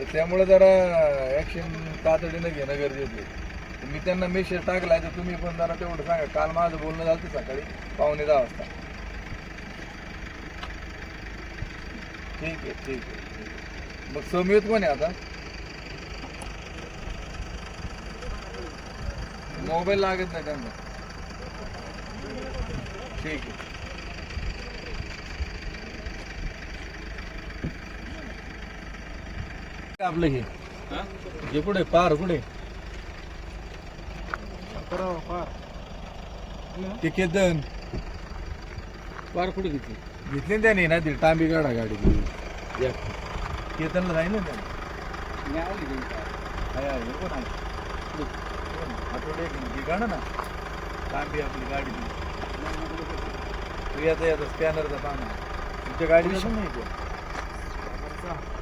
तर त्यामुळे जरा ॲक्शन तातडीनं घेणं गरजेचं आहे. मी त्यांना मेसेज टाकलाय तर तुम्ही पण जरा तेवढं सांगा. काल माझं बोलणं झालं सकाळी पावणे दहा वाजता. ठीक आहे ठीक आहे मग समियत कोण आहे आता? मोबाईल लागत नाही त्यांना. ठीक आहे. आपलं हे. हे? कुठे पार कुठे? ते केतन. पार कुठे घेतली? घेतली ना त्याने ना ती टांबी गाडा. गाडी या. केतनला जाईल ना त्याने. आहे, आहे, हे कोण आहे? आठवडे ही गाणं ना. तांबी आपली गाडी. ती. तू याचा याचा स्कॅनरचा पाहणं तुमच्या गाडीला पण नाही का?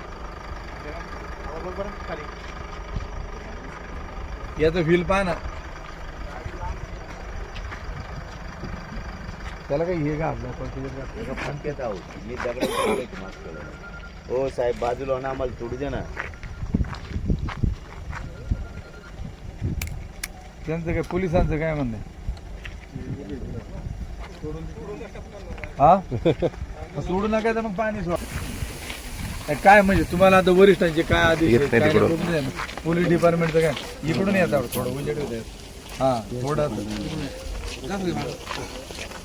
याचं व्हील पहा ना. त्याला काही हे का आपलं फटक्यात आहोत. मी केलं हो साहेब बाजूला ना आम्हाला तोडू दे ना. त्यांचं काय पोलिसांचं काय म्हणणं? हा? सोडू नका तर मग पाणी सोडा. काय म्हणजे तुम्हाला आता वरिष्ठांचे काय आदेश आहेत, काय नाही. पोलीस डिपार्टमेंटचं काय? इकडून येतात थोडं उजेड होत हा थोडं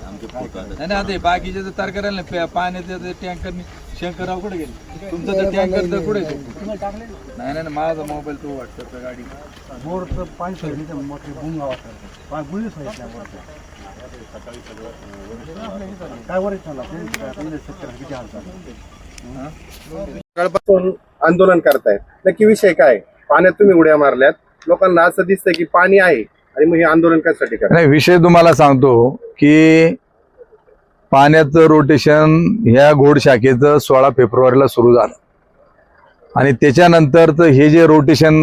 नाही, आता हे बाकीचे तर तार करायला नाही. पाण्याचे टँकर शंकरराव कुठे गेले? तुमचं तर टँकर तर कुठे आहे? नाही नाही नाही, माझा मोबाईल तो व्हॉट्सअपच्या गाडी. बोरचं पाणी सोडली मोठे गावात गुळी काय वरच हा? सकाळपासून आंदोलन करतायत. नक्की विषय काय? पाण्यात तुम्ही उड्या मारल्यात. लोकांना असं दिसतंय की पाणी आहे. आणि मग हे आंदोलन कशासाठी करा नाही विषय तुम्हाला सांगतो की पाण्याचं रोटेशन ह्या घोड शाखेचं सोळा फेब्रुवारीला सुरू झालं. आणि त्याच्यानंतरचं हे जे रोटेशन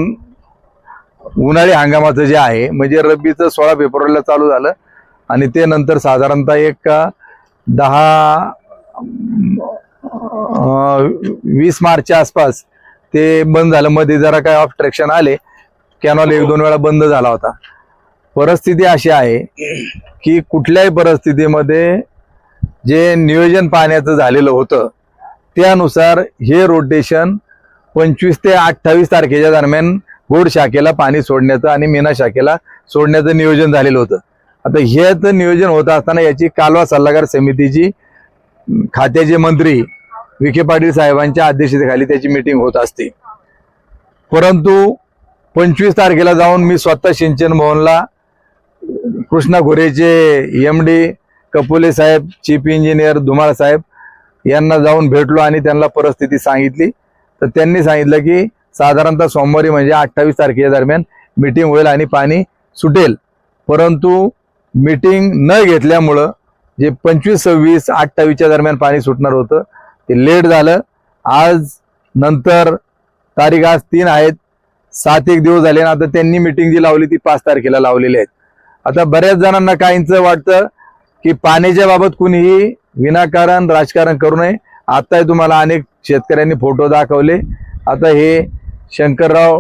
उन्हाळी हंगामाचं जे आहे म्हणजे रब्बीचं सोळा फेब्रुवारीला चालू झालं. आणि ते नंतर साधारणतः एक दहा वीस मार्चच्या आसपास ते बंद झालं. मध्ये जरा काय ऑब्स्ट्रक्शन आले. कॅनॉल एक दोन वेळा बंद झाला होता. परिस्थिती अशी आहे की कुठल्याही परिस्थितीमध्ये जे नियोजन पाण्याचं झालेलं होतं त्यानुसार हे रोटेशन पंचवीस ते अठ्ठावीस तारखेच्या दरम्यान गोड शाखेला पाणी सोडण्याचं आणि मीना शाखेला सोडण्याचं नियोजन झालेलं होतं. आता हेच नियोजन होत असताना याची कालवा सल्लागार समितीची खात्याचे मंत्री विखे पाटील साहेबांच्या अध्यक्षतेखाली त्याची मिटिंग होत असते. परंतु पंचवीस तारखेला जाऊन मी स्वतः सिंचन भवनला कृष्णा घोरेचे एम डी कपोले साहेब चीफ इंजिनियर धुमाळ साहेब यांना जाऊन भेटलो आणि त्यांना परिस्थिती सांगितली. तर त्यांनी सांगितलं की साधारणतः सोमवारी म्हणजे अठ्ठावीस तारखेच्या दरम्यान मिटिंग होईल आणि पाणी सुटेल. परंतु मिटिंग न घेतल्यामुळं जे पंचवीस सव्वीस अठ्ठावीसच्या दरम्यान पाणी सुटणार होतं ते लेट झालं. आज नंतर तारीख आज तीन आहेत. सात एक दिवस झाले ना आता त्यांनी मिटिंग जी लावली ती पाच तारखेला लावलेली आहेत. आता बऱ्याच जणांना काहींचं वाटतं की पाण्याच्या बाबत कुणीही विनाकारण राजकारण करू नये. आत्ताही तुम्हाला अनेक शेतकऱ्यांनी फोटो दाखवले. आता हे शंकरराव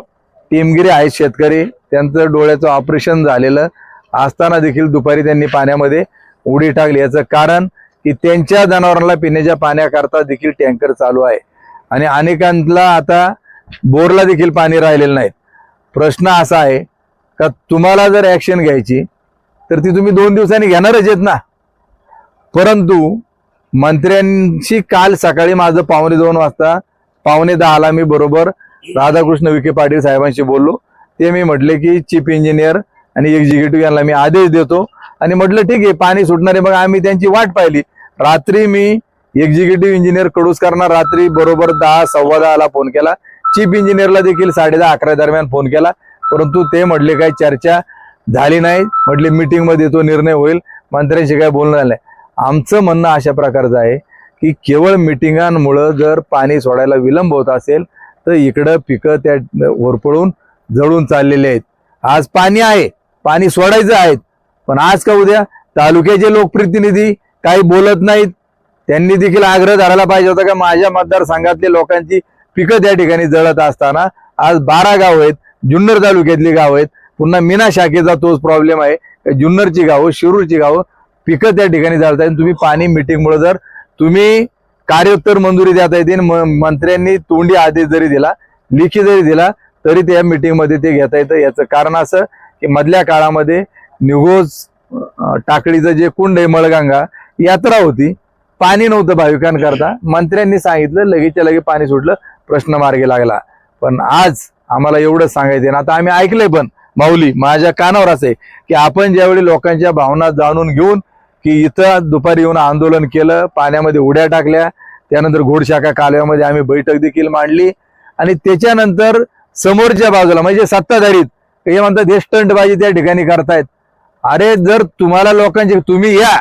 टीमगिरी आहेत शेतकरी. त्यांचं डोळ्याचं ऑपरेशन झालेलं. असताना देखील दुपारी त्यांनी पाण्यामध्ये उडी टाकली. याचं कारण की त्यांच्या जनावरांना पिण्याच्या पाण्याकरता देखील टँकर चालू आहे. आणि अनेकांना आता बोरला देखील पाणी राहिलेलं नाही. प्रश्न असा आहे का तुम्हाला जर ॲक्शन घ्यायची तर ती तुम्ही दोन दिवसांनी घेणारच आहेत ना. परंतु मंत्र्यांशी काल सकाळी माझं पावणे दोन वाजता पावणे दहाला मी बरोबर राधाकृष्ण विखे पाटील साहेबांशी बोललो. ते मी म्हटले की चीफ इंजिनियर आणि एक्झिक्युटिव्ह यांना मी आदेश देतो. आणि म्हटलं ठीक आहे पाणी सुटणारे मग आम्ही त्यांची वाट पाहिली. रात्री मी एक्झिक्युटिव्ह इंजिनियर कडूसकरांना रात्री बरोबर दहा सव्वा दहाला फोन केला. चीफ इंजिनियरला देखील साडे दहा अकरा दरम्यान फोन केला. परंतु ते म्हटले काय चर्चा झाली नाही म्हटले मिटिंगमध्ये तो निर्णय होईल मंत्र्यांशी काय बोलणं नाही. आमचं म्हणणं अशा प्रकारचं आहे की केवळ मिटिंगांमुळं जर पाणी सोडायला विलंब होत असेल तर इकडं पिकं त्या होरपळून जळून चाललेले आहेत. आज पाणी आहे पाणी सोडायचं आहे पण आज का उद्या तालुक्याचे लोकप्रतिनिधी काही बोलत नाहीत. त्यांनी देखील आग्रह धरायला पाहिजे होता का माझ्या मतदारसंघातले लोकांची पिकं त्या ठिकाणी जळत असताना आज बारा गाव आहेत जुन्नर तालुक्यातली गाव आहेत पुन्हा मीना शाखेचा तोच प्रॉब्लेम आहे. जुन्नरची गावं शिरूरची गावं पिकं त्या ठिकाणी जळत आहेत तुम्ही पाणी मिटिंगमुळे जर तुम्ही कार्योत्तर मंजुरी देता येते म- मंत्र्यांनी तोंडी आदेश जरी दिला लिखी जरी दिला तरी त्या मिटिंगमध्ये ते घेता येतं. याचं कारण असं की मधल्या काळामध्ये निघोज टाकडीचं टाकळीचं जे कुंड आहे मळगंगा यात्रा होती. पाणी नव्हतं भाविकांकरता. मंत्र्यांनी सांगितलं लगेचच्या लगे पाणी सुटलं प्रश्न मार्गी लागला. पण आज आम्हाला एवढंच सांगायचं ना आता आम्ही ऐकलंय पण. माऊली माझ्या कानावर असे आहे की आपण ज्यावेळी लोकांच्या भावना जाणून घेऊन की इथं दुपारी येऊन आंदोलन केलं पाण्यामध्ये उड्या टाकल्या त्यानंतर घोडशाखा कालव्यामध्ये आम्ही बैठक देखील मांडली आणि त्याच्यानंतर समोरच्या बाजूला म्हणजे सत्ताधारीत हे म्हणतात हे स्टंटबाजी त्या ठिकाणी करतायत. अरे जर तुम्हाला लोकांचे तुम्ही या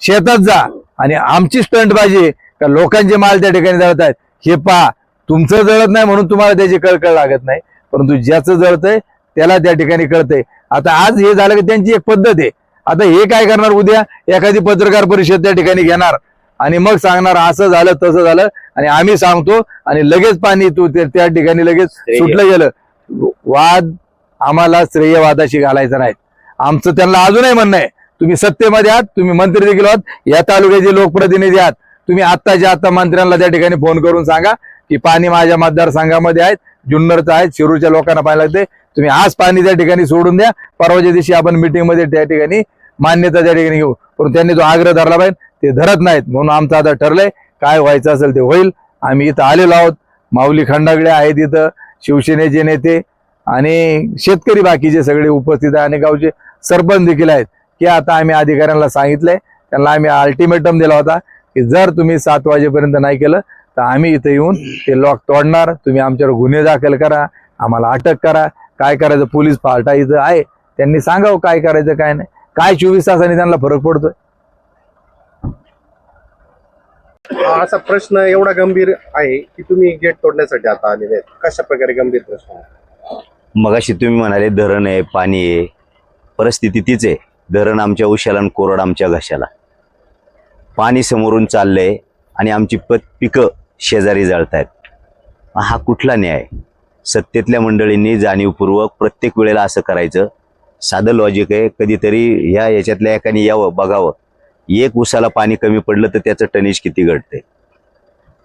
शेतात जा आणि आमची स्टंटबाजी का लोकांचे माल त्या ठिकाणी जळत आहेत हे पहा तुमचं जळत नाही म्हणून तुम्हाला त्याची कळकळ लागत नाही परंतु ज्याचं जळतंय त्याला त्या ठिकाणी कळतंय. आता आज हे झालं की त्यांची एक पद्धत आहे. आता हे काय करणार उद्या? एखादी पत्रकार परिषद त्या ठिकाणी घेणार. आणि मग सांगणार असं झालं तसं झालं. आणि आम्ही सांगतो आणि लगेच पाणी तू त्या ठिकाणी लगेच सुटलं गेलं. वाद आम्हाला श्रेयवादाशी घालायचा नाही. आमचं त्यांना अजूनही म्हणणं आहे. तुम्ही सत्तेमध्ये आहात तुम्ही मंत्री देखील आहात या तालुक्याचे लोकप्रतिनिधी आहात. तुम्ही आत्ताच्या आत्ता मंत्र्यांना त्या ठिकाणी फोन करून सांगा की पाणी माझ्या मतदारसंघामध्ये आहेत जुन्नरचं आहे शिरूरच्या लोकांना पाहायला लागते तुम्ही आज पाणी त्या ठिकाणी सोडून द्या. परवाच्या दिवशी आपण मीटिंगमध्ये त्या ठिकाणी मान्यता त्या ठिकाणी घेऊ. पण त्यांनी जो आग्रह धरला पाहिजे ते धरत नाहीत. म्हणून आमचं आता ठरलंय काय व्हायचं असेल ते होईल. आम्ही इथं आलेलो आहोत. माऊली खंडागडे आहेत इथं शिवसेनेचे नेते आणि शेतकरी बाकीचे सगळे उपस्थित आहे. आणि गावचे सरपंच देखील आहेत की आता आम्ही अधिकाऱ्यांना सांगितलंय. त्यांना आम्ही अल्टिमेटम दिला होता की जर तुम्ही सात वाजेपर्यंत नाही केलं तर आम्ही इथं येऊन ते लॉक तोडणार. तुम्ही आमच्यावर गुन्हे दाखल करा. आम्हाला अटक करा. काय करायचं पोलीस इथं आहे. त्यांनी सांगावं काय करायचं काय नाही. काय चोवीस तासांनी त्यांना फरक पडतोय? हा असा प्रश्न एवढा गंभीर आहे की तुम्ही गेट तोडण्यासाठी आता आलेले आहेत. कशा प्रकारे गंभीर प्रश्न आहे? मगाशी तुम्ही म्हणाले धरण आहे पाणी आहे. परिस्थिती तीच आहे. धरण आमच्या उशाला आणि कोरड आमच्या घशाला. पाणी समोरून चाललंय आणि आमची पत पिकं शेजारी जळतायत. हा कुठला न्याय सत्तेतल्या मंडळींनी जाणीवपूर्वक प्रत्येक वेळेला असं करायचं. साधं लॉजिक आहे. कधीतरी ह्या याच्यातल्या एकाने यावं बघावं. एक उसाला पाणी कमी पडलं तर त्याचं टनेज किती घटतंय?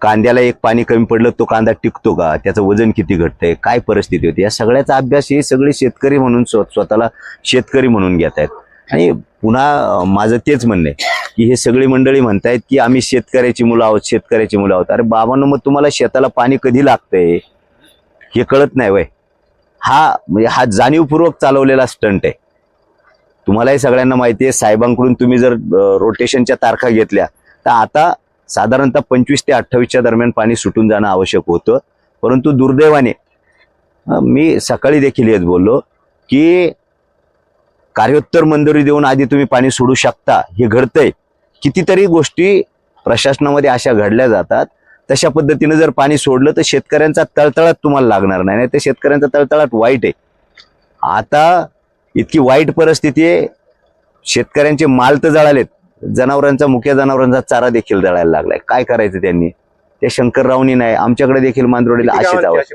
कांद्याला एक पाणी कमी पडलं तो कांदा टिकतो का? त्याचं वजन किती घटतंय? काय परिस्थिती होती? या सगळ्याचा अभ्यास हे सगळे शेतकरी म्हणून स्वतःला शेतकरी म्हणून घेत आहेत आणि पुन्हा माझं तेच म्हणणं आहे की हे सगळी मंडळी म्हणतायत की आम्ही शेतकऱ्याची मुलं आहोत शेतकऱ्याची मुलं आहोत. अरे बाबांनो मग तुम्हाला शेताला पाणी कधी लागतंय? हे कळत नाही वय. हा म्हणजे हा जाणीवपूर्वक चालवलेला स्टंट आहे. तुम्हालाही सगळ्यांना माहिती आहे साहेबांकडून तुम्ही जर रोटेशनच्या तारखा घेतल्या तर आता साधारणतः पंचवीस ते अठ्ठावीसच्या दरम्यान पाणी सुटून जाणं आवश्यक होतं. परंतु दुर्दैवाने मी सकाळी देखील येत बोललो की कार्योत्तर मंजुरी देऊन आधी तुम्ही पाणी सोडू शकता हे घडतंय. कितीतरी गोष्टी प्रशासनामध्ये अशा घडल्या जातात तशा पद्धतीनं जर पाणी सोडलं तर शेतकऱ्यांचा तळतळाट तुम्हाला लागणार नाही. नाही तर शेतकऱ्यांचा तळतळाट वाईट आहे. आता इतकी वाईट परिस्थिती आहे. शेतकऱ्यांचे माल तर जळालेत. जनावरांचा मुख्य जनावरांचा चारा देखील जळायला लागलाय. काय करायचं त्यांनी? ते शंकररावनी नाही आमच्याकडे देखील मांजरोडीला किती अशीच आवाज.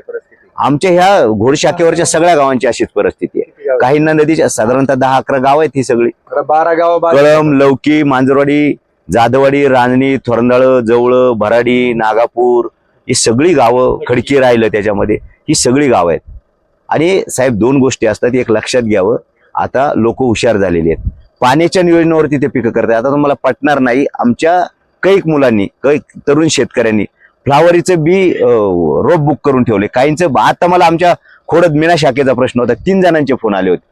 आमच्या ह्या घोडशाखेवरच्या सगळ्या गावांची अशीच परिस्थिती आहे. काहींना नदीच्या साधारणतः दहा अकरा गाव आहेत ही सगळी. बारा गाव कळम लवकी मांजरवाडी जाधववाडी रांजणी थोरंदाळ जवळ भराडी नागापूर ही सगळी गावं खडकी राहिलं त्याच्यामध्ये. ही सगळी गावं आहेत. आणि साहेब दोन गोष्टी असतात. एक लक्षात घ्यावं. आता लोक हुशार झालेली आहेत. पाण्याच्या नियोजनावरती ते पिकं करतात आता तुम्हाला पटणार नाही आमच्या कैक मुलांनी कैक तरुण शेतकऱ्यांनी फ्लावरीचं बी रोप बुक करून ठेवले. काहींचं आता मला आमच्या खोडत मीना शाखेचा प्रश्न होता. तीन जणांचे फोन आले होते.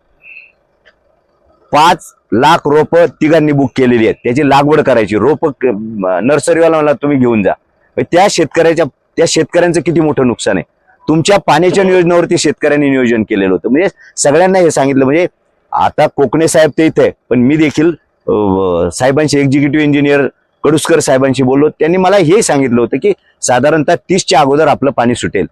पाच लाख रोप तिघांनी बुक केलेली आहेत. त्याची लागवड करायची. रोप नर्सरीवाला मला तुम्ही घेऊन जा. मग त्या शेतकऱ्याच्या त्या शेतकऱ्यांचं किती मोठं नुकसान आहे? तुमच्या पाण्याच्या नियोजनावरती शेतकऱ्यांनी नियोजन केलेलं होतं. म्हणजे सगळ्यांना हे सांगितलं म्हणजे आता कोकणे साहेब ते इथे पण मी देखील साहेबांशी एक्झिक्युटिव्ह इंजिनियर कडुसकर साहेबांशी बोललो. त्यांनी मला हे सांगितलं होतं की साधारणतः तीसच्या अगोदर आपलं पाणी सुटेल.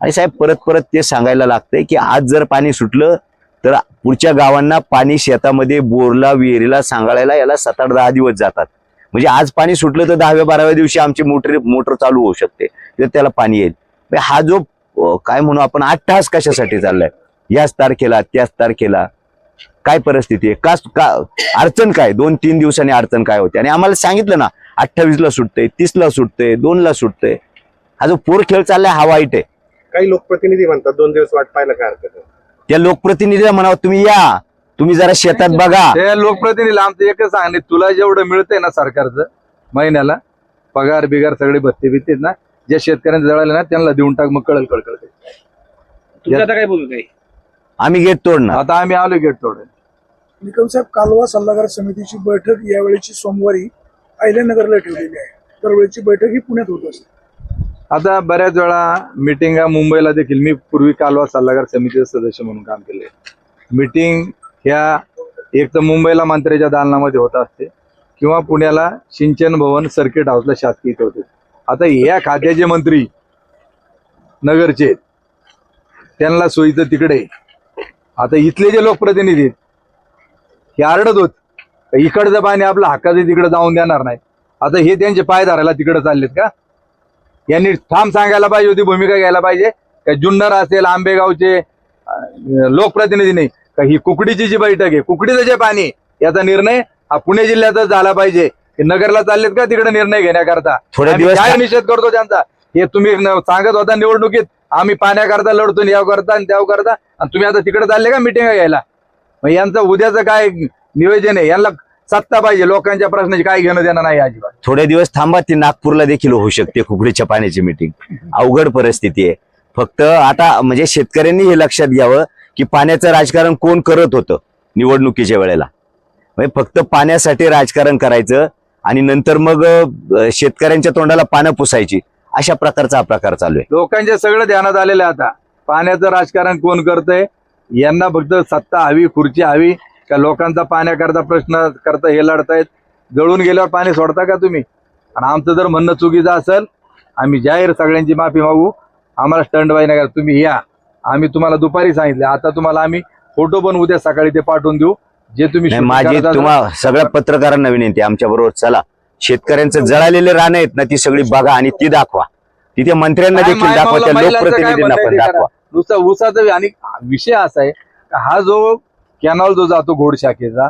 आणि साहेब परत परत ते सांगायला लागतंय की आज जर पाणी सुटलं तर पुढच्या गावांना पाणी शेतामध्ये बोरला विहिरीला सांगाळायला याला सात आठ दहा दिवस जातात. म्हणजे आज पाणी सुटलं तर दहाव्या बाराव्या दिवशी आमची मोटर मोटर चालू होऊ शकते. तर त्याला पाणी येईल. म्हणजे हा जो काय म्हणू आपण आठ तास कशासाठी चाललाय? याच तारखेला त्याच तारखेला. काय परिस्थिती आहे? का का अडचण काय? दोन तीन दिवसांनी अडचण काय होते? आणि आम्हाला सांगितलं ना अठ्ठावीसला सुटतंय तीसला सुटतंय दोनला सुटतंय. हा जो पोर खेळ चाललाय हा वाईट आहे. काही लोकप्रतिनिधी म्हणतात दोन दिवस वाट पाहायला काय हरकत नाही त्या लोकप्रतिनिधीला म्हणावं तुम्ही या. तुम्ही जरा शेतात बघा. ते लोकप्रतिनिधी आमचं एकच सांगणे तुला जेवढं मिळतंय ना सरकारचं महिन्याला पगार बिगार सगळे भत्ते बित्ते ना ज्या शेतकऱ्यांना जळाले ना त्यांना देऊन टाक मग कळल कळकळ तुमचं आता काय बोलू काही? आम्ही गेट तोडणार. आता आम्ही आलो गेट तोडून. निकम साहेब कालवा सल्लागार समितीची बैठक यावेळीची सोमवारी अहिल्यानगरला ठेवलेली आहे. दरवेळीची बैठक ही पुण्यात होत असते. आता बऱ्याच वेळा मिटिंगा मुंबईला देखील मी पूर्वी कालवा सल्लागार समितीचे सदस्य म्हणून काम केले. मिटिंग ह्या एक तर मुंबईला मंत्र्याच्या दालनामध्ये होत असते किंवा पुण्याला सिंचन भवन सर्किट हाऊसला शासकीय इथे होते. आता या खात्याचे मंत्री नगरचे त्यांना सोयीचं तिकडे. आता इथले जे लोकप्रतिनिधी आहेत, हे आरडत होत इकडचं पाणी आपलं हक्काचं तिकडे जाऊन देणार नाही. आता हे त्यांचे पाय धरायला तिकडे चाललेत का? यांनी ठाम सांगायला पाहिजे होती भूमिका घ्यायला पाहिजे. का जुन्नर असेल आंबेगावचे अं, लोकप्रतिनिधी नाही का ही कुकडीची जी बैठक आहे कुकडीचं जे पाणी याचा निर्णय हा पुणे जिल्ह्यातच झाला पाहिजे. नगरला चाललेत का तिकडे निर्णय घेण्याकरता? थोडे आम्ही दिवस काय निषेध करतो त्यांचा? हे तुम्ही सांगत होता निवडणुकीत आम्ही पाण्याकरता लढतो याव करता आणि त्याव करता. आणि तुम्ही आता तिकडे चालले का मिटिंग घ्यायला? मग यांचं उद्याचं काय नियोजन आहे? यांना सत्ता पाहिजे लोकांच्या प्रश्नाची काय घेणं देणं नाही अजिबात. थोड्या दिवस थांबा ती नागपूरला देखील होऊ शकते कुकडीच्या पाण्याची मिटिंग अवघड परिस्थिती आहे. फक्त आता म्हणजे शेतकऱ्यांनी हे लक्षात घ्यावं की पाण्याचं राजकारण कोण करत होतं निवडणुकीच्या वेळेला. म्हणजे फक्त पाण्यासाठी राजकारण करायचं आणि नंतर मग शेतकऱ्यांच्या तोंडाला पानं पुसायची. अशा प्रकारचा हा प्रकार चालू आहे. लोकांच्या सगळं ध्यानात आलेलं आहे आता. पाण्याचं राजकारण कोण करतंय? यांना फक्त सत्ता हवी खुर्ची हवी. का लोकांचा पाण्याकरता प्रश्न करता हे लढतायत? जळून गेल्यावर पाणी सोडता का तुम्ही? आणि आमचं जर म्हणणं चुकीचं असेल आम्ही जाहीर सगळ्यांची माफी मागू. आम्हाला स्टंट बाई नाही करा. तुम्ही या. आम्ही तुम्हाला दुपारी सांगितले. आता तुम्हाला आम्ही फोटो पण उद्या सकाळी ते पाठवून देऊ. जे तुम्ही माझी करत असाल- तुम्हा सगळ्या पत्रकारांना विनंती आमच्या बरोबर चला. शेतकऱ्यांचं जळालेले रानं आहेत ना ती सगळी बघा आणि ती दाखवा. तिथे मंत्र्यांना देखील दाखवा त्या लोकप्रतिनिधींना पण दाखवा. नुसतं ऊसाचं आणि विषय असा आहे. का हा जो कॅनॉल जो जातो घोडशाखेचा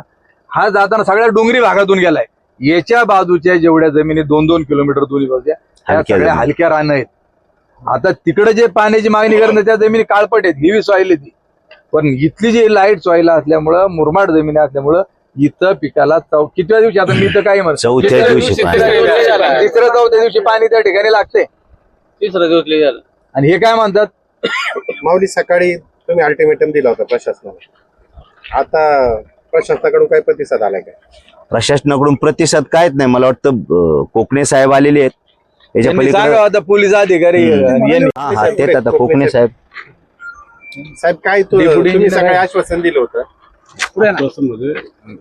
हा जाताना सगळ्या डोंगरी भागातून गेलाय. याच्या बाजूच्या जेवढ्या जमिनी दोन दोन किलोमीटर दोन्ही बाजूच्या हलक्या सगळ्या. हलक्या रानं आहेत. आता तिकडे जे पाण्याची मागणी करणं त्या जमिनी काळपट आहेत हिवी सॉईल आहे ती. पण इथली जी लाइट सॉईल असल्यामुळं मुरमाड जमिनी असल्यामुळं इथं पिकाला चौ कितव्या दिवशी आता मी तर काय म्हणतो चौथ्या तिसऱ्या दिवशी. तिसऱ्या चौथ्या दिवशी पाणी. त्या ठिकाणी लागते. तिसरं दिवस लई झालं. आणि हे काय म्हणतात? माऊली सकाळी तुम्ही अल्टिमेटम दिला होता प्रशासनाला. आता प्रशासनाकडून काय प्रतिसाद आलाय काय? प्रशासनाकडून प्रतिसाद कायच नाही. मला वाटतं अं, कोकणे साहेब आलेले आहेत. याच्या पलीकडे आता पोलीस अधिकारी हम्म. यांनी हा हा तेच आता कोकणे साहेब. साहेब. काय तू- Deputy तुम्ही engineer सकाळी आहे. आश्वासन दिलं होतं. मध्ये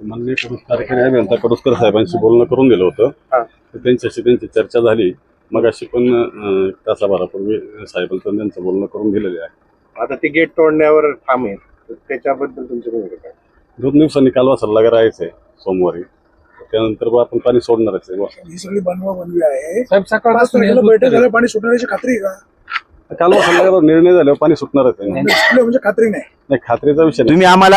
माननीय कडूस कार्यकारी अभियंता कडुसकर साहेबांशी बोलणं करून दिलं होतं. हा. तर त्यांच्याशी त्यांची चर्चा झाली. मग अशी पण अं, तासाभरापूर्वी साहेबांचं त्यांचं बोलणं करून दिलेले आहे. आता ते गेट तोडण्यावर ठाम आहे तर त्याच्याबद्दल तुमची भूमिका काय दोन दिवसांनी कालवा सल्लागार आहे सोमवारी. त्यानंतर आपण पाणी सोडणारच आहे. बुवा. ही सगळी बनवा बनवी आहे. साहेब पाच तारखेला बैठक झाल्यावर पाणी सुटण्याची खात्री आहे का? कालवा सल्लागार निर्णय झाल्यावर पाणी सुटणारच आहे. म्हणजे खात्री नाही. नाही खात्रीचा विषय नाही. तुम्ही आम्हाला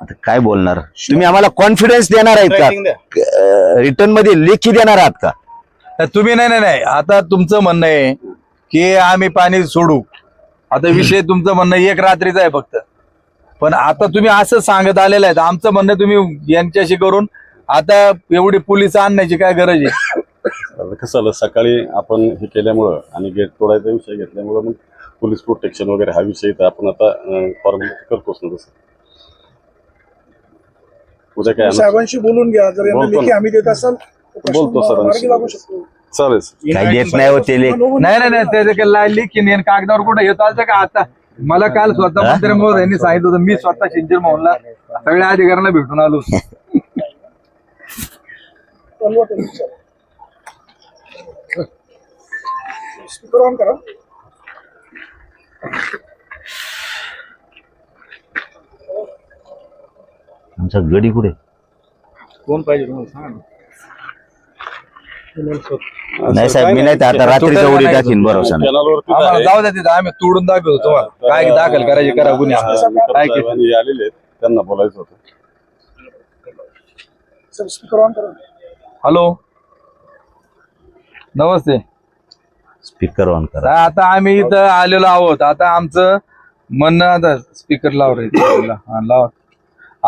आता काय बोलणार? तुम्ही आम्हाला कॉन्फिडन्स देणार आहेत का? रिटर्नमध्ये लेखी देणार आहात का? तर तुम्ही नाही नाही नाही. आता तुमचं म्हणणं आहे की आम्ही पाणी सोडू. आता विषय तुमचं म्हणणं एक रात्रीचा आहे फक्त. पण आता तुम्ही असं सांगत आलेलं आहे. आमचं म्हणणं तुम्ही यांच्याशी करून आता एवढी पोलीस आणण्याची काय गरज आहे? आता कसं झालं सकाळी आपण हे केल्यामुळं आणि गेट तोडायचा विषय घेतल्यामुळं मग पोलीस प्रोटेक्शन वगैरे हा विषय तर आपण आता फॉर्मॅलिटी करतोच ना तसं. उद्या काय साहेबांशी बोलून घ्या. जर यांना बोलतो लेखी ना. हमी देत असाल तर प्रश्न बोलतो सरांशी. मार्गी लागू शकतो. चालेल काय देत नाही लेख. नाही नाही नाही त्याचं नाही. कागदावर कुठं येत आलं का आता? मला काल स्वतः मंत्री महोदय यांनी सांगितलं होतं मी स्वतः सिंचर मोहनला सगळ्या अधिकाऱ्यांना भेटून आलो करा आमचा गडी कुठे? कोण पाहिजे तुम्हाला सांगा ना. नाही साहेब मी नाही तर आता रात्रीचा उडी टाकीन भरोसा नाही. कॅनलवरती आम्हाला जाऊ द्या तिथं आम्ही तोडून दाखवतो तुम्हाला. काय दाखल करायचे करा गुन्हे. काय? आलेले आहेत. त्यांना बोलायचं होतं. सर स्पीकर ऑन करा. हॅलो नमस्ते. स्पीकर ऑन करा. आता आम्ही इथं आलेलो आहोत. आता आमचं म्हणणं आता स्पीकर लाव रे हा, लाव.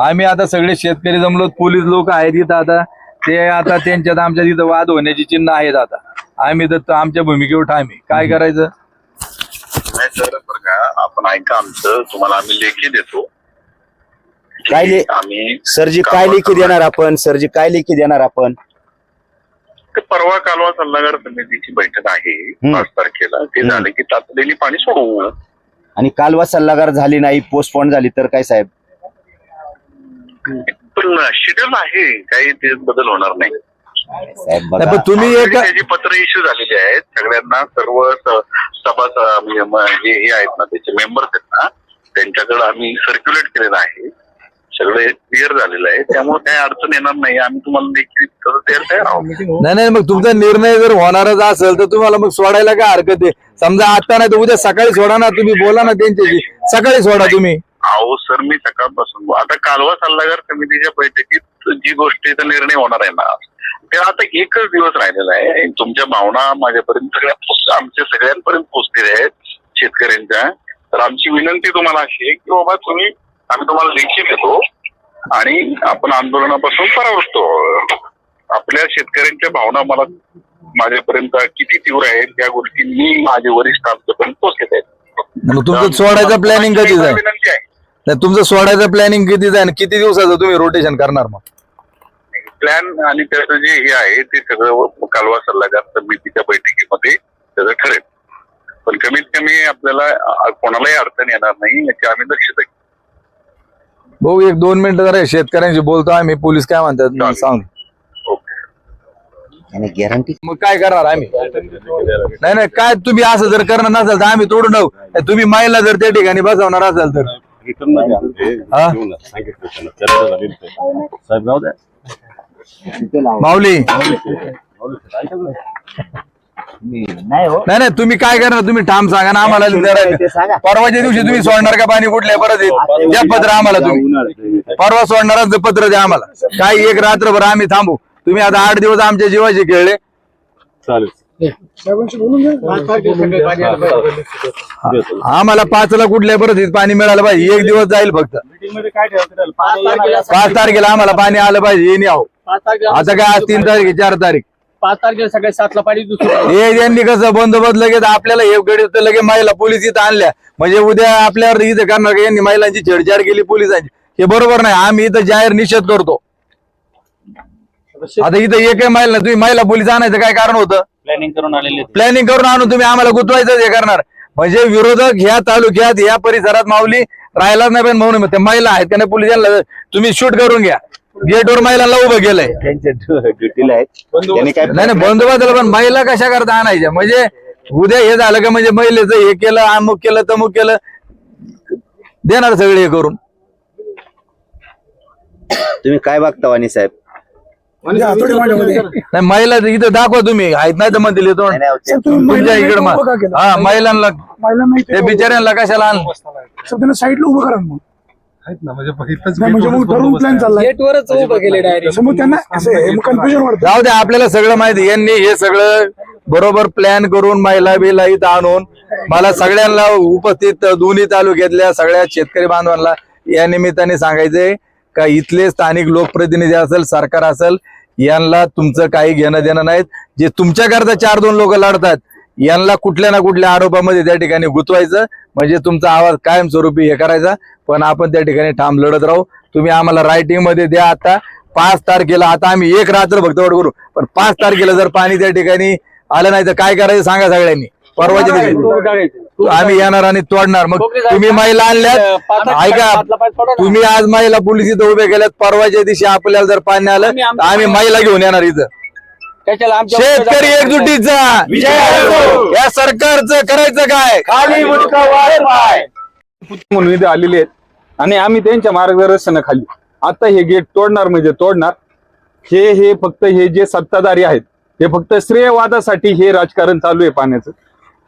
आम्ही आता सगळे शेतकरी जमलो पोलीस लोक आहेत इथं आता. ते आता त्यांच्यात आमच्या तिथं वाद होण्याची चिन्ह आहेत आता. आम्ही तर आमच्या भूमिकेवर ठाम काय करायचं? नाही सर बरं का. आपण ऐका आमचं. तुम्हाला आम्ही लेखी देतो. काय ले- आम्ही सरजी काय लेखी देणार आपण? सरजी काय लेखी देणार आपण? ते परवा कालवा सल्लागार समितीची बैठक आहे. हम्म. पाच तारखेला. ते हम्म. झाले की तातडीने पाणी सोडवू. आणि कालवा सल्लागार झाली नाही पोस्टपोन झाली तर काय साहेब? पण शेड्यूल आहे. काही ते बदल होणार नाही. साहेब नाही, बघा पण तुम्ही एक त्याची पत्र इश्यू झालेली आहेत. सगळ्यांना सर्व स- सभा स- हे आहेत ना त्याचे मेंबर्स आहेत ना त्यांच्याकडे आम्ही सर्क्युलेट केलेलं आहे. सगळे क्लिअर झालेलं आहे. त्यामुळे काही अडचण येणार नाही. आम्ही तुम्हाला देखील तयार तयार आहोत. नाही नाही मग तुमचा निर्णय जर होणारच असेल तर तुम्हाला मग सोडायला काय हरकत आहे? समजा आता नाही तर उद्या सकाळी सोडा ना तुम्ही. बोला ना त्यांच्याशी. सकाळी सोडा तुम्ही. अहो सर मी सकाळपासून आता कालवा सल्लागार समितीच्या बैठकीत जी गोष्टीचा निर्णय होणार आहे ना ते आता एकच दिवस राहिलेला आहे. तुमच्या भावना माझ्यापर्यंत सगळ्या आमच्या सगळ्यांपर्यंत पोहोचलेल्या आहेत शेतकऱ्यांच्या. तर आमची विनंती तुम्हाला अशी आहे की बाबा तुम्ही आम्ही तुम्हाला लेखी देतो आणि आपण आंदोलनापासून परावृत्त. आपल्या शेतकऱ्यांच्या भावना मला माझ्यापर्यंत किती तीव्र आहेत या गोष्टी मी माझे वरिष्ठ आमच्यापर्यंत पोहोचत आहेत. तुमचं सोडायचं प्लॅनिंग कधी विनंती आहे. नाही तुमचं सोडायचं प्लॅनिंग किती जाईल किती दिवसाचं तुम्ही रोटेशन करणार मग? प्लॅन आणि त्याचं जे हे आहे ते सगळं कालवा सल्लागार समितीच्या बैठकीमध्ये त्याचं ठरेल. पण कमीत कमी आपल्याला कोणालाही अडचण येणार नाही याची आम्ही दक्षता घेऊ भाऊ एक दोन मिनिटं जरा शेतकऱ्यांशी बोलतो आम्ही पोलीस काय म्हणतात सांग ओके. आणि गॅरंटी मग काय करणार आम्ही? नाही नाही काय तुम्ही असं जर करणार नसाल तर आम्ही तोडून तुम्ही माईला जर त्या ठिकाणी बसवणार असाल तर. रिटर्नमध्ये आणते हा? घेऊन जा. सांगितलं त्यांना चर्चा झाली ते. साहेब जाऊ द्या. माऊली. नाही हो. नाही नाही तुम्ही काय करणार? तुम्ही ठाम सांगा ना आम्हाला. ते सांगा. परवाच्या दिवशी तुम्ही सोडणार का पाणी कुठल्या परत येत द्या पत्र आम्हाला तुम्ही. परवा सोडणारांचं पत्र द्या आम्हाला. काही एक रात्रभर आम्ही थांबू. तुम्ही आता आठ दिवस आमच्या जीवाशी खेळले. चालेल. आम्हाला पाचला कुठल्या परिस्थितीत पाणी मिळालं पाहिजे? एक दिवस जाईल फक्त. पाच तारखेला आम्हाला पाणी आलं पाहिजे. हे नाही आहो. पाच आता काय आज तीन तारीख चार तारीख. पाच तारखेला सकाळी सातला पाणी हे यांनी कसं बंदोबस्त लगेच आपल्याला हे गडी तर लगेच महिला पोलीस इथं आणल्या. म्हणजे उद्या आपल्यावर इथं करणार का यांनी महिलांची छेडछाड केली पोलिसांची. हे बरोबर नाही. आम्ही इथं जाहीर निषेध करतो. आता इथं एकही महिला तुम्ही महिला पोलीस आणायचं काय कारण होतं? प्लॅनिंग करून आलेले प्लॅनिंग करून आणून तुम्ही आम्हाला गुतवायचं हे करणार. म्हणजे विरोधक ह्या तालुक्यात या परिसरात माऊली राहिलाच नाही पण म्हणून ते महिला आहेत का नाही पोलीस यांना तुम्ही शूट करून घ्या. गेटवर महिलांना उभं केलंय. त्यांच्या ड्युटीला आहेत. त्यांनी काय नाही नाही बंदोबस्त पण महिला कशा करता आणायच्या? म्हणजे उद्या हे झालं का म्हणजे महिलेचं हे केलं अमुक केलं तमुक केलं देणार सगळे हे करून. तुम्ही काय बघता वाणी साहेब? म्हणजे हातोडी माझ्यामध्ये नाही महिला इथं दाखवा तुम्ही. आहेत नाही तर म्हणतील येतो नाही, नाही, सर, तुम्ही तुमच्या इकडे इथं उभं का केलं? हा महिलांना महिलांना इथे ते बिचाऱ्यांना कशाला आण सर त्यांना साईडला उभं करा मग. आहेत ना म्हणजे नाही, म्हणजे मग ठरवून प्लॅन चाललाय. गेटवरच उभं केले डायरेक्ट समोर त्यांना असं आहे कन्फ्युजन वाटतं. जाऊ दे आपल्याला सगळं माहिती यांनी हे सगळं बरोबर प्लॅन करून महिला बिला इथं आणून मला सगळ्यांना उपस्थित दोन्ही तालुक्यातल्या सगळ्या शेतकरी बांधवांना या निमित्ताने सांगायचंय. का इथले स्थानिक लोकप्रतिनिधी असेल सरकार असेल यांना तुमचं काही घेणं देणं नाहीत. जे तुमच्याकरता चार दोन लोक लढतात यांना कुठल्या ना कुठल्या आरोपामध्ये त्या ठिकाणी गुंतवायचं म्हणजे तुमचा आवाज कायमस्वरूपी हे करायचा. पण आपण त्या ठिकाणी ठाम लढत राहू. तुम्ही आम्हाला रायटिंगमध्ये द्या आता. पाच तारखेला आता आम्ही एक रात्र भक्तवड करू पण पाच तारखेला जर पाणी त्या ठिकाणी आलं नाही तर काय करायचं सांगा सगळ्यांनी. परवाच्या दिवशी. आम्ही येणार आणि तोडणार. मग तुम्ही महिला आणल्यात. ऐका तुम्ही आज महिला पोलीस इथं उभे केल्यात. परवाच्या दिवशी आपल्याला जर पाणी आलं तर आम्ही महिला घेऊन येणार इथं. शेतकरी एकजुटीचा. या सरकारचं करायचं काय? म्हणून इथे आलेले आहेत. आणि आम्ही त्यांच्या मार्गदर्शनाखाली आता हे गेट तोडणार म्हणजे तोडणार. हे हे फक्त हे जे सत्ताधारी आहेत हे फक्त श्रेयवादासाठी हे राजकारण चालू आहे पाण्याचं.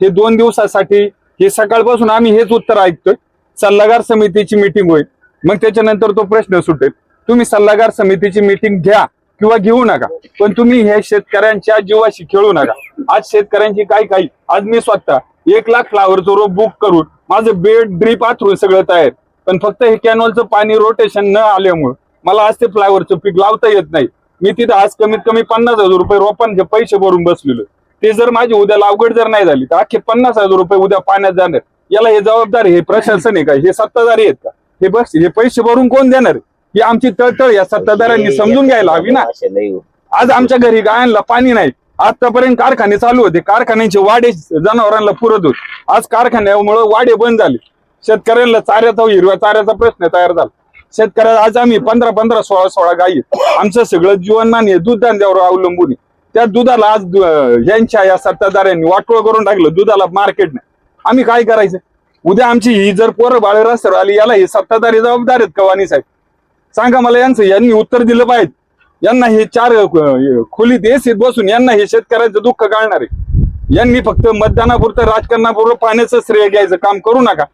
हे दोन दिवसासाठी हे सकाळपासून आम्ही हेच उत्तर ऐकतोय. सल्लागार समितीची मिटिंग होईल. मग त्याच्यानंतर तो प्रश्न सुटेल. तुम्ही सल्लागार समितीची मिटिंग घ्या किंवा घेऊ नका. पण तुम्ही हे शेतकऱ्यांच्या जीवाशी खेळू नका. आज शेतकऱ्यांची काय काही? आज मी स्वतः एक लाख फ्लावरचं रोप बुक करून माझं बेड ड्रीप आथरून सगळं तयार. पण फक्त हे कॅनॉलचं पाणी रोटेशन न आल्यामुळं मला आज ते फ्लावरचं पीक लावता येत नाही. मी तिथं आज कमीत कमी पन्नास हजार रुपये रोपांचे पैसे भरून बसलेलो ते जर माझी उद्या लावगड जर नाही झाली तर अख्खे पन्नास हजार रुपये उद्या पाण्यात जाणार. याला हे जबाबदार हे प्रशासन आहे का? हे सत्ताधारी आहेत का? हे बस हे पैसे भरून कोण देणार? ही आमची तळतळ या सत्ताधाऱ्यांनी समजून घ्यायला हवी ना. आज आमच्या घरी गायांना पाणी नाही. आतापर्यंत कारखाने चालू होते. कारखान्यांचे वाडे जनावरांना पुरत होते. आज कारखान्यामुळे वाडे बंद झाले. शेतकऱ्यांना चाऱ्याचा हिरव्या चाऱ्याचा प्रश्न तयार झाला. शेतकऱ्याला आज आम्ही पंधरा पंधरा सोळा सोळा गायी. आमचं सगळं जीवनमान हे दूध धंद्यावर अवलंबून आहे. त्या दुधाला आज यांच्या या सत्ताधाऱ्यांनी वाटोळ करून टाकलं. दुधाला मार्केट नाही. आम्ही काय करायचं? उद्या आमची ही जर पोरं बाळ रस्त्यावर आली याला हे सत्ताधारी जबाबदार आहेत कवानी साहेब? सांगा मला यांचं यांनी उत्तर दिलं पाहिजे. यांना हे चार अं, खोलीत एसीत बसून यांना हे शेतकऱ्यांचं दुःख काढणार आहे. यांनी फक्त मतदानापुरतं राजकारणापुरतं पाण्याचं श्रेय घ्यायचं काम करू नका.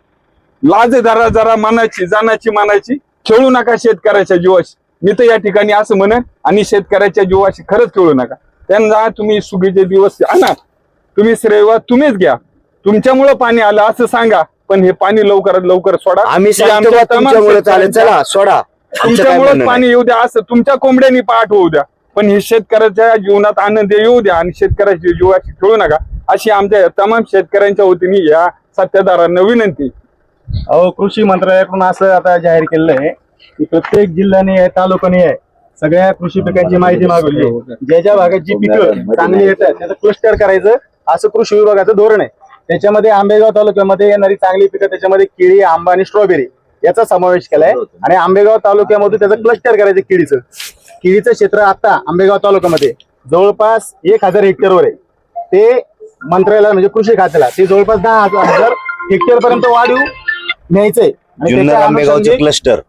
लाज जरा जरा मानायची जाण्याची मानायची खेळू नका शेतकऱ्याच्या जीवाशी. मी तर या ठिकाणी असं म्हणेन आणि शेतकऱ्याच्या जीवाशी खरंच खेळू नका. त्यांना तुम्ही सुगीचे दिवस आणा तुम्ही श्रेय तुम्हीच घ्या. तुमच्यामुळं पाणी आलं असं सांगा. पण हे पाणी लवकरात लवकर सोडा. आम्ही हे चला सोडा. तुमच्यामुळे पाणी येऊ द्या असं तुमच्या कोंबड्यांनी पाठ होऊ द्या. पण हे शेतकऱ्याच्या जीवनात आनंद येऊ द्या आणि शेतकऱ्याच्या जीवाशी खेळू नका. अशी आमच्या तमाम शेतकऱ्यांच्या वतीने या सत्ताधारांना विनंती. अहो कृषी मंत्रालयाकडून असं आता जाहीर केलेलं आहे की प्रत्येक जिल्ह्याने आहे तालुक्याने आहे. सगळ्या कृषी पिकांची माहिती मागवली. ज्या ज्या भागात जी पिकं चांगली येत आहेत त्याचं क्लस्टर करायचं असं कृषी विभागाचं धोरण आहे. त्याच्यामध्ये आंबेगाव तालुक्यामध्ये येणारी चांगली पिकं त्याच्यामध्ये केळी आंबा आणि स्ट्रॉबेरी याचा समावेश केलाय. आणि आंबेगाव तालुक्यामध्ये त्याचं क्लस्टर करायचं केळीचं. केळीचं क्षेत्र आता आंबेगाव तालुक्यामध्ये जवळपास एक हजार हेक्टरवर आहे. ते मंत्रालयाला म्हणजे कृषी खात्याला ते जवळपास दहा हजार हेक्टर पर्यंत वाढीव न्यायचंय. क्लस्टर.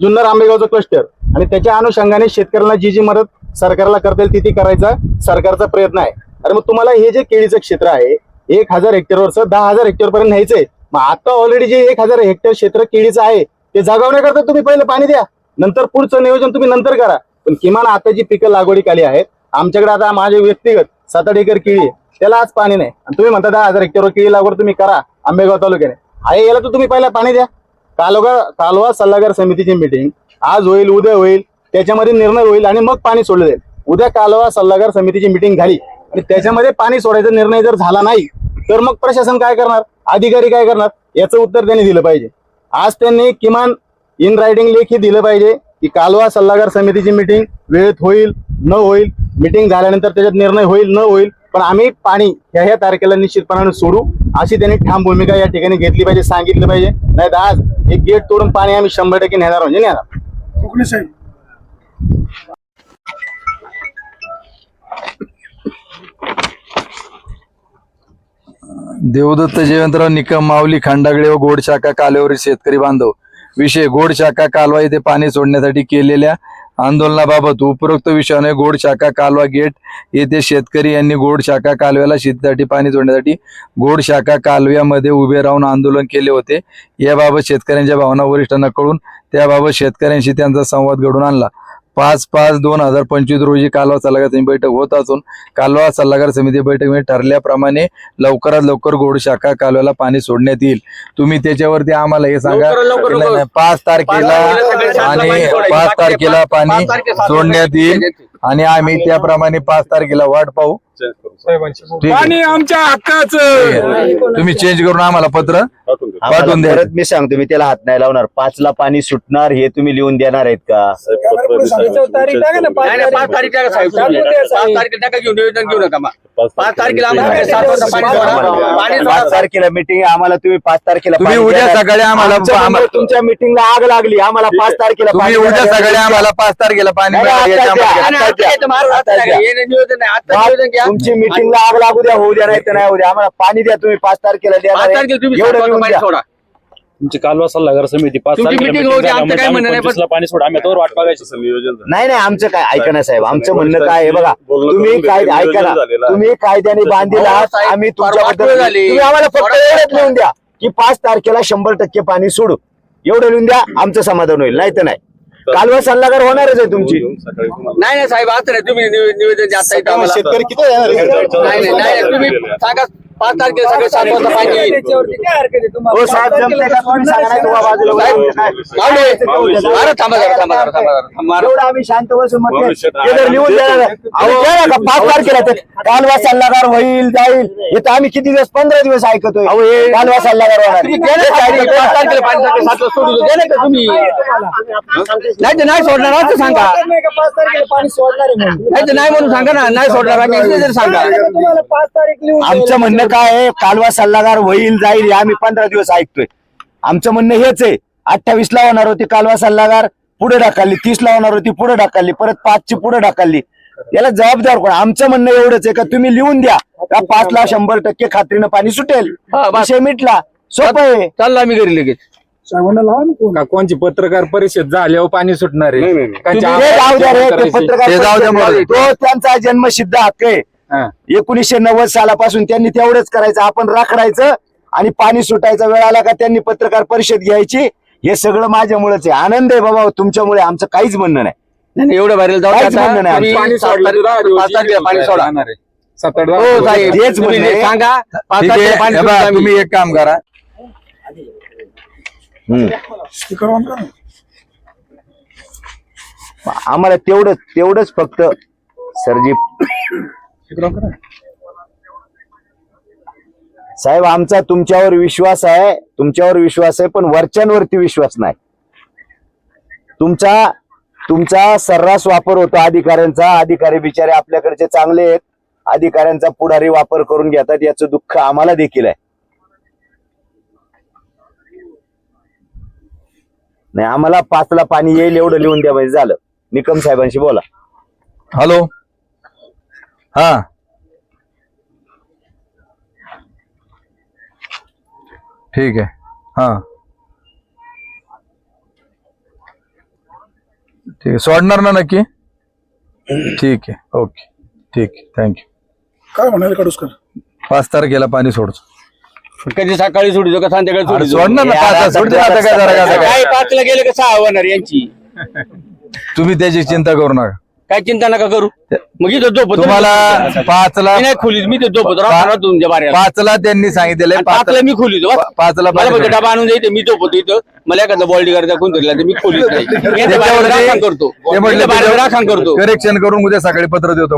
जुन्नर आंबेगावचं क्लस्टर आणि त्याच्या अनुषंगाने शेतकऱ्यांना जी जी मदत सरकारला करता येईल ती ती करायचा सरकारचा प्रयत्न आहे. अरे मग तुम्हाला हे जे केळीचं क्षेत्र आहे एक हजार हेक्टरवरचं दहा हजार हेक्टर पर्यंत न्यायचंय मग आता ऑलरेडी जे एक हजार हेक्टर क्षेत्र केळीचं आहे ते जागवण्याकरता तुम्ही पहिलं पाणी द्या. नंतर पुढचं नियोजन तुम्ही नंतर करा. पण किमान आता जी पिकं लागवडीखाली आहेत आमच्याकडे आता माझे व्यक्तिगत सात आठ एकर केळी आहे त्याला आज पाणी नाही. आणि तुम्ही म्हणता दहा हजार हेक्टरवर केळी लागवड तुम्ही करा आंबेगाव तालुक्याने. आहे याला तर तुम्ही पहिला पाणी द्या. कालवा कालवा सल्लागार समितीची मिटिंग आज होईल उद्या होईल त्याच्यामध्ये निर्णय होईल आणि मग पाणी सोडलं जाईल. उद्या कालवा सल्लागार समितीची मिटिंग झाली आणि त्याच्यामध्ये पाणी सोडायचा निर्णय जर झाला नाही तर मग प्रशासन काय करणार? अधिकारी काय करणार? याचं उत्तर त्यांनी दिलं पाहिजे. आज त्यांनी किमान इन रायटिंग लेखी दिलं पाहिजे की कालवा सल्लागार समितीची मिटिंग वेळेत होईल न होईल. मिटिंग झाल्यानंतर त्याच्यात निर्णय होईल न होईल. पण आम्ही पाणी ह्या ह्या तारखेला निश्चितपणाने सोडू. अशी त्यांनी ठाम भूमिका या ठिकाणी घेतली पाहिजे सांगितलं पाहिजे. नाही तर आज एक गेट तोडून पाणी आम्ही शंभर टक्के नेणार म्हणजे नेणार. देवदत्त जयवंतराव निकम माऊली खंडागळे व गोडशाखा कालव्यावरील शेतकरी बांधव. विषय गोडशाखा कालवा येथे पाणी सोडण्यासाठी केलेल्या आंदोलनाबाबत उपरोक्त विषयाने गोड शाखा कालवा गेट येथे शेतकरी यांनी गोड शाखा कालव्याला शेतीसाठी पाणी जोडण्यासाठी गोड शाखा कालव्यामध्ये उभे राहून आंदोलन केले होते. याबाबत शेतकऱ्यांच्या भावना वरिष्ठांना कळून त्याबाबत शेतकऱ्यांशी त्यांचा संवाद घडून आणला. पाच पाच दोन हजार पंचवीस रोजी कालवा सल्लागार समिती बैठक होत असून कालवा सल्लागार समिती बैठकीमध्ये ठरल्याप्रमाणे लवकरात लवकर गोडशाखा कालव्याला पाणी सोडण्यात येईल. तुम्ही त्याच्यावरती आम्हाला हे सांगा. पाच तारखेला आणि पाच तारखेला पाणी सोडण्यात येईल. आणि आम्ही त्याप्रमाणे पाच तारखेला वाट पाहू ठीक आहे. पाणी आमच्या हक्काचं. तुम्ही चेंज करून आम्हाला पत्र पाठवून. आम्हाला द्या. परत मी सांगतो मी त्याला हात नाही लावणार पाचला पाणी सुटणार हे तुम्ही लिहून देणार आहेत का साहेब, पत्र नाही नाही, पाच तारीख टाका साहेब तुम्ही. पाच तारखेला टाका घेऊन निवेदन घेऊ नका मग. पाच तारखेला आम्हाला meeting सात वाजता पाणी सोडा. पाणी सोडा. पाच तारखेला मिटिंग आम्हाला तुम्ही पाच तारखेला तुम्ही पाणी उद्या देणार. सकाळी आम्हाला आम्हाला- तुमच्या मिटिंगला आग लागली आम्हाला पाच तारखेला तुम्ही पाणी उद्या. सकाळी आम्हाला पाच तारखेला पाणी नाही, मिळालं आता द्या. आता आता? हे नाही आता घ्या तुमची मिटिंगला आग लागू द्या होऊ द्या नाही तर नाही होऊ द्या आम्हाला पाणी द्या तुम्ही पाच तारखेला पाच आहे. तारखेला तुम्ही एवढं वाजता पाणी द्या. सोडा तुमची कालवा सल्लागार समिती पाच तुमची तारखेला meeting meeting होती, झाली, आमचं काय आम्ही म्हणणं नाही, पण- 25 ला पाणी सोडा आम्ही वाट बघायची. तसं नियोजन झालं. नाही नाही आमचं काय ऐका ना साहेब आमचं म्हणणं काय आहे बघा. बोलणं तुम्ही काय घेतलं, ऐका ना नियोजन झालेलं आहे. तुम्ही कायद्याने बांधील आहात साहेब, आम्ही तुमच्याबद्दल आठवडे झाली. तुम्ही आम्हाला फक्त एवढंच लिहून द्या की पाच तारखेला शंभर टक्के पाणी सोडू. एवढं लिहून द्या आमचं समाधान होईल. नाही तर नाही. कालवा सल्लागार होणारच आहे तुमची. येऊन सकाळी तुम्हाला. नाही नाही साहेब आता नाही तुम्ही निवे- निवेदन द्या आता इथं आम्हाला. शेतकरी किती येणार आहे? नाही नाही नाही तुम्ही सांगा. पाच तारखेला सगळे हो साहेब जमते का तुम्ही सांगा नाही बाजूला? मावळे, अरे थांबा जरा थांबा जरा थांबा जरा थांबा जरा. एवढं आम्ही शांत बसून मग ते जर लिहून. अहो, का? पाच तारखेला ते कालवा सल्लागार होईल जाईल. हे तर आम्ही किती दिवस पंधरा दिवस ऐकतोय. कालवा सल्लागार होणार. तुम्ही पाच तारखेला का तुम्ही? नाही तर नाही सोडणार असं सांगा. नाही तर नाही म्हणून सांगा ना. नाही सोडणार आम्ही जर सांगा. आमचं म्हणणं काय आहे? कालवा सल्लागार होईल जाईल हे आम्ही पंधरा दिवस ऐकतोय. आमचं म्हणणं हेच आहे. अठ्ठावीस ला होणार होती कालवा सल्लागार पुढे ढकलली. तीस ला होणार होती पुढे ढकलली. परत पाचची पुढे ढकलली. याला जबाबदार कोण? आमचं म्हणणं एवढंच आहे का तुम्ही लिहून द्या. का पाच ला शंभर टक्के खात्रीनं पाणी सुटेल? हा, बस. विषय मिटला. सोपं आहे. चाललो आम्ही घरी लगेच. का कोणची पत्रकार परिषद झाल्यावर पाणी सुटणार आहे? नाही, नाही. कांची हे जाऊ द्या रे, ते करायची. पत्रकार ते जाऊ द्या परिषद मला. तो त्यांचा जन्मसिद्ध हक्क आहे. एकोणीसशे नव्वद सालापासून त्यांनी तेवढंच करायचं आपण राखडायचं आणि पाणी सुटायचा वेळ आला का त्यांनी पत्रकार परिषद घ्यायची हे सगळं माझ्यामुळेच आहे आनंद आहे बाबा तुमच्यामुळे आमचं काहीच म्हणणं नाही एवढं बाहेर जाऊ काहीच द्या म्हणणं. नाही. पाणी सोडलं पाणी सोडा. सात आठ हो. साहेब. सांगा पाच ठीक तारखेला आहे पाणी हे सोडू बघा, आम्ही. तुम्ही एक काम करा आम्हाला तेवढंच तेवढंच फक्त सरजी साहेब आमचा तुमच्यावर विश्वास आहे तुमच्यावर विश्वास आहे पण वरच्यांवरती विश्वास नाही. तुमचा तुमचा सर्रास वापर होतो अधिकाऱ्यांचा. अधिकारी बिचारे आपल्याकडचे चांगले आहेत. अधिकाऱ्यांचा पुढारी वापर करून घेतात. याचं दुःख आम्हाला देखील आहे. नाही आम्हाला पाचला पाणी येईल एवढं लिहून द्या म्हणजे झालं. निकम साहेबांशी बोला. हॅलो. हा. ठीक आहे. हा. ठीक आहे. सोडणार ना नक्की? ठीक आहे. ओके. ठीक आहे. थँक्यू काय म्हणाले कडूसकर पाच तारखेला पाणी सोडतो. कधी सकाळी सोडतो का संध्याकाळी अरे सोडतो सोडणार ना पाच आता सोडते आता काय जरा काय काय पाचला गेले का सहा होणार यांची? तुम्ही त्याची चिंता करू नका. काय चिंता नका करू. मग इथं झोपतो तुम्हाला पाचला मी नाही खोलीत मी ते झोपतो राहणार तुमच्या बाऱ्याला. पाचला त्यांनी सांगितलेलं आहे, पाचला पाच मी खोलीत बस. पाचला मला पाणी फक्त. डबा आणून द्यायचं मी झोपतो इथं. मला एखादा बॉल्डी करता कोण तरी लागतं, मी खोलीत नाही बाहेर राखण करतो. बाहेर राखण करतो. करेक्शन करून उद्या सकाळी पत्र देतो